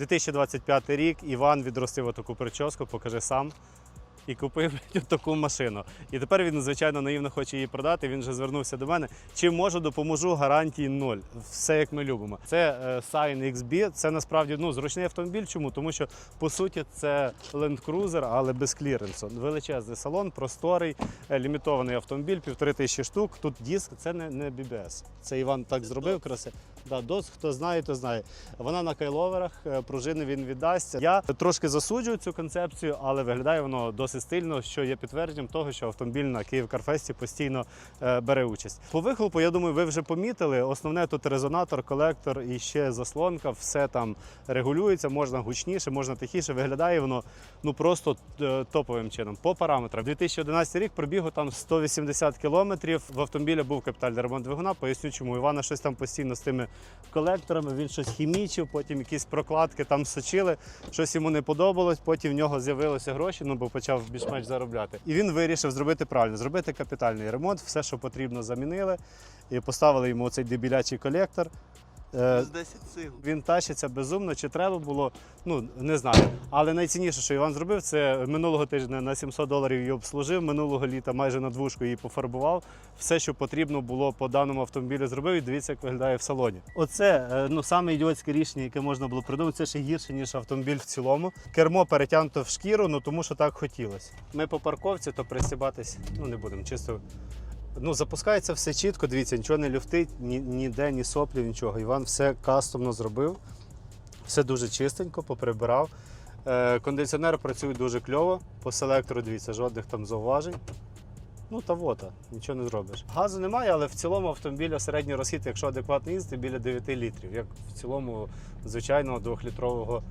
2025 рік Іван відростив отаку прическу, покажи сам. І купив таку машину. І тепер він, звичайно, наївно хоче її продати. Він вже звернувся до мене. Чим можу, допоможу, гарантії ноль. Все як ми любимо. Це е, Scion XB. Це насправді ну, зручний автомобіль. Чому? Тому що по суті це Land Cruiser, але без кліренсу. Величезний салон, просторий, е, лімітований автомобіль, півтори тисячі штук. Тут диск, це не, не BBS. Це Іван так зробив краси. Да, DOS, хто знає, то знає. Вона на кайловерах, е, пружини він віддасть. Я трошки засуджую цю концепцію, але виглядає воно досить стильно, що є підтвердженням того, що автомобіль на Київ Карфесті постійно е, бере участь. По вихлопу, я думаю, ви вже помітили. Основне тут резонатор, колектор і ще заслонка. Все там регулюється, можна гучніше, можна тихіше. Виглядає воно ну просто е, топовим чином. По параметрам 2011 рік пробігу там 180 кілометрів. В автомобілі був капітальний ремонт двигуна. Поясню, чому Івана щось там постійно з тими колекторами. Він щось хімічив, потім якісь прокладки там сочили. Щось йому не подобалось. Потім в нього з'явилися гроші, ну бо почав більш-менш заробляти. І він вирішив зробити правильно, зробити капітальний ремонт, все, що потрібно, замінили. І поставили йому цей дебілячий колектор. Е, Плюс 10 сил. він тащиться безумно, чи треба було, ну не знаю. Але найцінніше, що Іван зробив, це минулого тижня на 700 доларів її обслужив, минулого літа майже на двушку її пофарбував. Все, що потрібно було по даному автомобілю, зробив. І дивіться, як виглядає в салоні. Оце е, ну саме ідіотське рішення, яке можна було придумати. Це ще гірше ніж автомобіль в цілому. Кермо перетягнуто в шкіру, ну тому що так хотілося. Ми по парковці, то присібатись ну не будемо. Чисто Ну, запускається все чітко, дивіться, нічого не люфтить, ні, ніде, ні соплів, нічого. Іван все кастомно зробив, все дуже чистенько, поприбирав. Е, кондиціонер працює дуже кльово, по селектору, дивіться, жодних там зауважень. Ну та вота, нічого не зробиш. Газу немає, але в цілому автомобіля середній розхід, якщо адекватний їздити, біля 9 літрів, як в цілому звичайного двохлітрового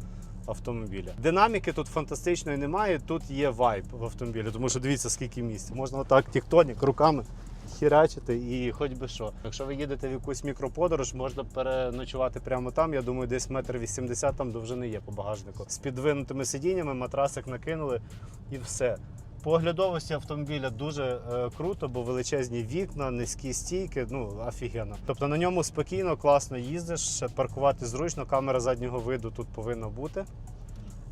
автомобіля. Динаміки тут фантастичної немає, тут є вайб в автомобілі, тому що дивіться, скільки місць. Можна отак тіктонік руками хірячити і хоч би що. Якщо ви їдете в якусь мікроподорож, можна переночувати прямо там. Я думаю, десь метр вісімдесят там довжини є по багажнику. З підвинутими сидіннями, матрасик накинули і все. По оглядовості автомобіля дуже е, круто, бо величезні вікна, низькі стійки, ну офігенно. Тобто на ньому спокійно, класно їздиш, паркувати зручно, камера заднього виду тут повинна бути.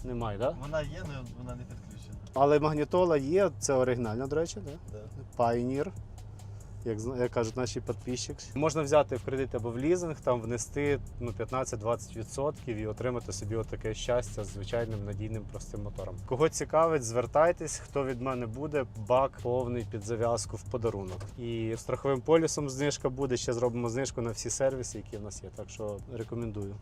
Немає, так? Да? Вона є, але вона не підключена. Але магнітола є, це оригінальна, до речі, да? Да. Pioneer, як, як кажуть наші підписчики. Можна взяти в кредит або в лізинг, там внести ну, 15-20% і отримати собі отаке щастя з звичайним надійним простим мотором. Кого цікавить, звертайтесь, хто від мене буде, бак повний під зав'язку в подарунок. І страховим полісом знижка буде. Ще зробимо знижку на всі сервіси, які в нас є. Так що рекомендую.